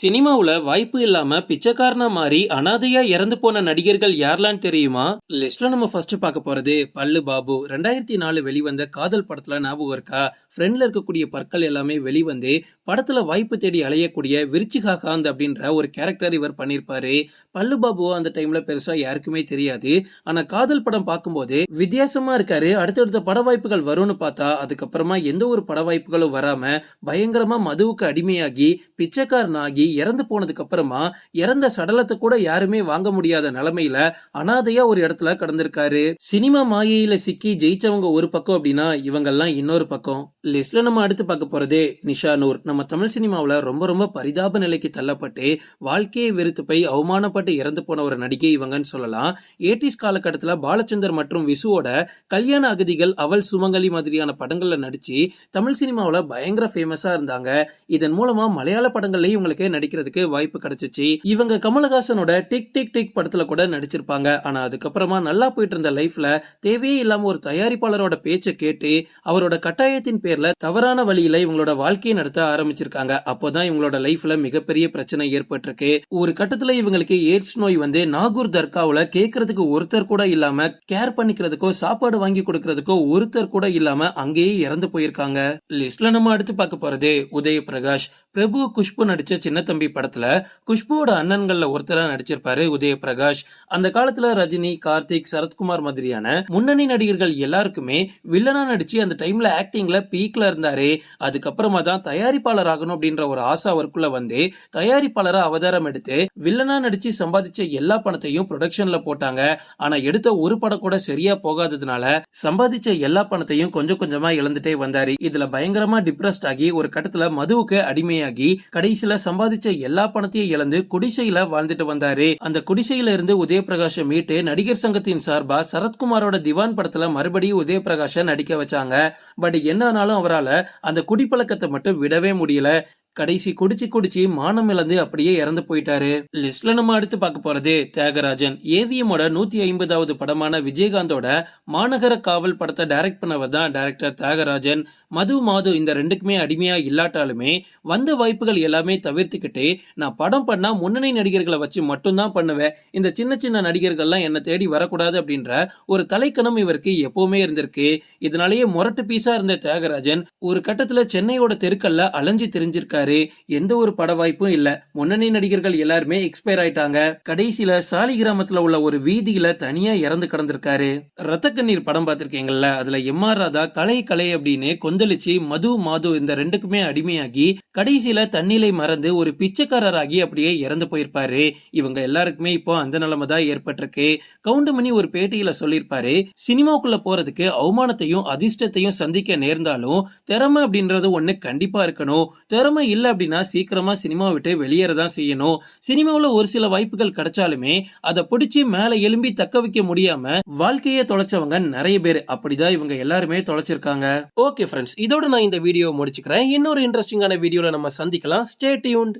சினிமாவுல வாய்ப்பு இல்லாம பிச்சைக்காரனா மாறி அனாதையா இறந்து போன நடிகர்கள் யாரெல்லாம் தெரியுமா? லிஸ்ட்ல நம்ம ஃபர்ஸ்ட் பார்க்க போறது பல்லு பாபு. ரெண்டாயிரத்தி நாலு வெளிவந்த காதல் படத்துல ஞாபகம் இருக்கா? ஃப்ரெண்ட்ல இருக்கக்கூடிய பற்கள் எல்லாமே வெளிவந்து படத்துல வாய்ப்பு தேடி அலையக்கூடிய விருச்சிகா காந்த் அப்படின்ற ஒரு கேரக்டர் இவர் பண்ணியிருப்பாரு பல்லு பாபு அந்த டைம்ல பெருசா யாருக்குமே தெரியாது. ஆனா காதல் படம் பார்க்கும்போது வித்தியாசமா இருக்காரு. அடுத்தடுத்த பட வாய்ப்புகள் வரும்னு பார்த்தா அதுக்கப்புறமா எந்த ஒரு பட வாய்ப்புகளும் வராம பயங்கரமா மதுவுக்கு அடிமையாகி பிச்சைக்காரனாகி இறந்து போனதுக்கு அப்புறமா இறந்த சடலத்தை கூட யாருமே வாங்க முடியாத நிலைமையில அனாதையா ஒரு இடத்துல கடந்திருக்காரு. சினிமா மாயையில சிக்கி ஜெயிச்சவங்க ஒரு பக்கம் அப்படின்னா இவங்கெல்லாம் இன்னொரு பக்கம். லிஸ்ட்ல நம்ம அடுத்து பார்க்க போறதே நிஷா நூர். நம்ம தமிழ் சினிமாவில ரொம்ப ரொம்ப பரிதாப நிலைக்கு தள்ளப்பட்டு வாழ்க்கையை வெறுத்து போய் அவமானப்பட்டு இறந்து போன ஒரு நடிகை இவங்கன்னு சொல்லலாம். ஏட்டிஸ் காலகட்டத்துல பாலச்சந்தர் மற்றும் விசுவோட கல்யாண அகதிகள் அவள் சுமங்கலி மாதிரியான படங்கள்ல நடிச்சு தமிழ் சினிமாவில் பயங்கர ஃபேமஸா இருந்தாங்க. இதன் மூலமா மலையாள படங்கள்லயும் இவங்களுக்கு நடிக்கிறதுக்கு வாய்ப்பு கிடைச்சிச்சு. இவங்க கமலஹாசனோட டிக் டிக் டிக் படத்துல கூட நடிச்சிருப்பாங்க. ஆனா அதுக்கப்புறமா நல்லா போயிட்டு இருந்த லைஃப்ல தேவையே இல்லாம ஒரு தயாரிப்பாளரோட பேச்சை கேட்டு அவரோட கட்டாயத்தின் பேர்ல தவறான வழியில இவங்களோட வாழ்க்கையை நடத்த ஆரம்பிச்சிருக்காங்க. அப்போதான் இவங்களோட லைஃப்ல மிகப்பெரிய பிரச்சனை ஏற்பட்டிருக்கு. ஒரு கட்டத்துல இவங்களுக்கு எய்ட்ஸ் நோய் வந்து நாகூர் தர்காவுல கேட்கறதுக்கு ஒருத்தர் கூட இல்லாம கேர் பண்ணிக்கிறதுக்கோ சாப்பாடு வாங்கி கொடுக்கறதுக்கோ ஒருத்தர் கூட இல்லாம அங்கேயே இறந்து போயிருக்காங்க. லிஸ்ட்ல நம்ம அடுத்து பார்க்க போறது உதய பிரகாஷ் பிரபு குஷ்பு நடிச்ச சின்ன தம்பி படத்துல குஷ்புவோட அண்ணன்கள்ல ஒருத்தரா நடிச்சிருப்பாரு உதய பிரகாஷ் அந்த காலத்துல ரஜினி கார்த்திக் சரத்குமார் மாதிரியான முன்னணி நடிகர்கள் எல்லாருக்குமே வில்லனா நடிச்சு அந்த டைம்ல ஆக்டிங்ல பீக்ல இருந்தாரு அதுக்கப்புறமா தான் தயாரிப்பாளர் ஆகணும் அப்படின்ற ஒரு ஆசை அவருக்குள்ள வந்து தயாரிப்பாளரா அவதாரம் எடுத்து வில்லனா நடிச்சு சம்பாதிச்ச எல்லா பணத்தையும் ப்ரொடக்ஷன்ல போட்டாங்க. ஆனா எடுத்த ஒரு படம் கூட சரியா போகாததுனால சம்பாதிச்ச எல்லா பணத்தையும் கொஞ்சம் கொஞ்சமா இழந்துட்டே வந்தாரு. இதுல பயங்கரமா டிப்ரெஸ்ட் ஆகி ஒரு கட்டத்துல மதுவுக்கு பிரச்சனையாகி கடைசியில சம்பாதிச்ச எல்லா பணத்தையும் இழந்து குடிசையில வாழ்ந்துட்டு வந்தாரு. அந்த குடிசையில இருந்து உதயபிரகாஷ மீட்டு நடிகர் சங்கத்தின் சார்பா சரத்குமாரோட திவான் படத்துல மறுபடியும் உதயபிரகாஷ நடிக்க வச்சாங்க. பட் என்ன ஆனாலும் அவரால அந்த குடிப்பழக்கத்தை மட்டும் விடவே முடியல. கடைசி குடிச்சு குடிச்சு மானம் இழந்து அப்படியே இறந்து போயிட்டாரு. லிஸ்ட்ல நம்ம அடுத்து பார்க்க போறது தியாகராஜன். ஏவிஎமோட நூத்தி ஐம்பதாவது படமான விஜயகாந்தோட மாநகர காவல் படத்தை டைரக்ட் பண்ணவர் தான் டைரக்டர் தியாகராஜன். மது மாது இந்த ரெண்டுக்குமே அடிமையா இல்லாட்டாலுமே வந்த வாய்ப்புகள் எல்லாமே தவிர்த்துக்கிட்டு நான் படம் பண்ணா முன்னணி நடிகர்களை வச்சு மட்டும்தான் பண்ணுவேன். இந்த சின்ன சின்ன நடிகர்கள்லாம் என்னை தேடி வரக்கூடாது அப்படின்ற ஒரு தலைக்கணம் இவருக்கு எப்பவுமே இருந்திருக்கு. இதனாலேயே முரட்டு பீஸா இருந்த தியாகராஜன் ஒரு கட்டத்துல சென்னையோட தெருக்கல்ல அலைஞ்சு தெரிஞ்சிருக்காரு. எந்த ஒரு பட வாய்ப்பும் இல்ல. முன்னணி நடிகர்கள் எல்லாருமே எக்ஸ்பயர் ஆயிட்டாங்க. கடைசியில சாலி கிராமத்துல உள்ள ஒரு வீதியில தனியா இறந்து கிடந்திருக்காரு. ரத்த கண்ணீர் படம் பார்த்திருக்கீங்கல்ல அதுல எம் ஆர் ராதா கலை கலை அப்படின்னு கொந்தளிச்சு மது மாது இந்த ரெண்டுக்குமே அடிமையாகி கடைசியில தண்ணீரை மறந்து ஒரு பிச்சைக்காரராகி அப்படியே இறந்து போயிருப்பாரு. இவங்க எல்லாருக்குமே இப்போ அந்த நிலைமை தான் ஏற்பட்டிருக்கு. கவுண்டமணி ஒரு பேட்டியில சொல்லியிருப்பாரு சினிமாக்குள்ள போறதுக்கு அவமானத்தையும் அதிர்ஷ்டத்தையும் சந்திக்க நேர்ந்தாலும் திறமை அப்படின்றது ஒண்ணு கண்டிப்பா இருக்கணும். திறமை இல்ல அப்படின்னா சீக்கிரமா சினிமா விட்டு வெளியேறதான் செய்யணும். சினிமாவுல ஒரு சில வாய்ப்புகள் கிடைச்சாலுமே அதை பிடிச்சி மேல எலும்பி தக்க வைக்க முடியாம வாழ்க்கையை தொலைச்சவங்க நிறைய பேர். அப்படிதான் இவங்க எல்லாருமே தொலைச்சிருக்காங்க. ஓகே ஃப்ரெண்ட்ஸ் இதோட நான் இந்த வீடியோ முடிச்சுக்கிறேன். இன்னொரு இன்ட்ரெஸ்டிங்கான வீடியோவில் நம்ம சந்திக்கலாம். Stay tuned